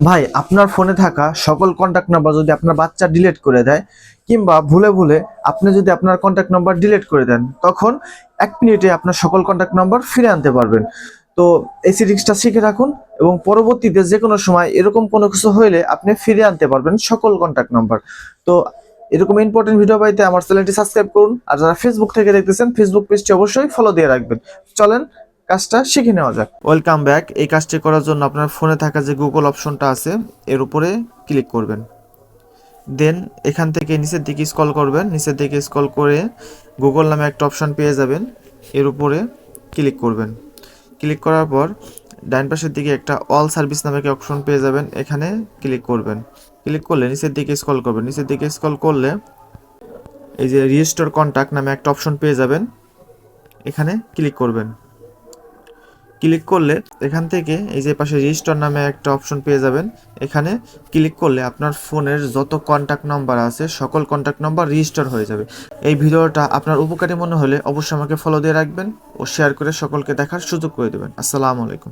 ভাই, আপনার ফোনে থাকা সকল কন্ট্যাক্ট নাম্বার যদি আপনার বাচ্চা ডিলিট করে দেয়, কিংবা ভুলে ভুলে আপনি যদি আপনার কন্ট্যাক্ট নাম্বার ডিলিট করে দেন, তখন এক মিনিটে আপনার সকল কন্ট্যাক্ট নাম্বার ফিরে আনতে পারবেন। তো এই সিরিজটা শিখে রাখুন এবং পরবর্তীতে যে কোনো সময় এরকম কোনো কিছু হইলে আপনি ফিরে আনতে পারবেন সকল কন্ট্যাক্ট নাম্বার তো এরকম ইম্পর্টেন্ট ভিডিও পাইতে আমার চ্যানেলটি সাবস্ক্রাইব করুন, আর যারা ফেসবুক থেকে দেখতেছেন ফেসবুক পেজটি অবশ্যই ফলো দিয়ে রাখবেন। চলেন কাজটা শিখে নেওয়া যাক। ওয়েলকাম ব্যাক এই কাজটি করার জন্য আপনার ফোনে থাকা যে গুগল অপশনটা আছে, এর উপরে ক্লিক করবেন। দেন এখান থেকে নিচের দিকে স্কল করবেন। নিচের দিকে স্কল করে গুগল নামে একটা অপশন পেয়ে যাবেন। এর উপরে ক্লিক করবেন। ক্লিক করার পর ডান পাশের দিকে একটা অল সার্ভিস নামে একটা অপশন পেয়ে যাবেন। এখানে ক্লিক করবেন। ক্লিক করলে নিচের দিকে স্কল করবেন। নিচের দিকে স্কল করলে এই যে রিস্টোর কন্ট্যাক্ট নামে একটা অপশন পেয়ে যাবেন। এখানে ক্লিক করবেন। ক্লিক করলে এখান থেকে এই যে পাশে রেজিস্টার নামে একটা অপশন পেয়ে যাবেন। এখানে ক্লিক করলে আপনার ফোনের যত কন্ট্যাক্ট নাম্বার আছে, সকল কন্ট্যাক্ট নাম্বার রেজিস্টার হয়ে যাবে। এই ভিডিওটা আপনার উপকারী মনে হলে অবশ্যই আমাকে ফলো দিয়ে রাখবেন ও শেয়ার করে সকলকে দেখার সুযোগ করে দেবেন। আসসালামু আলাইকুম।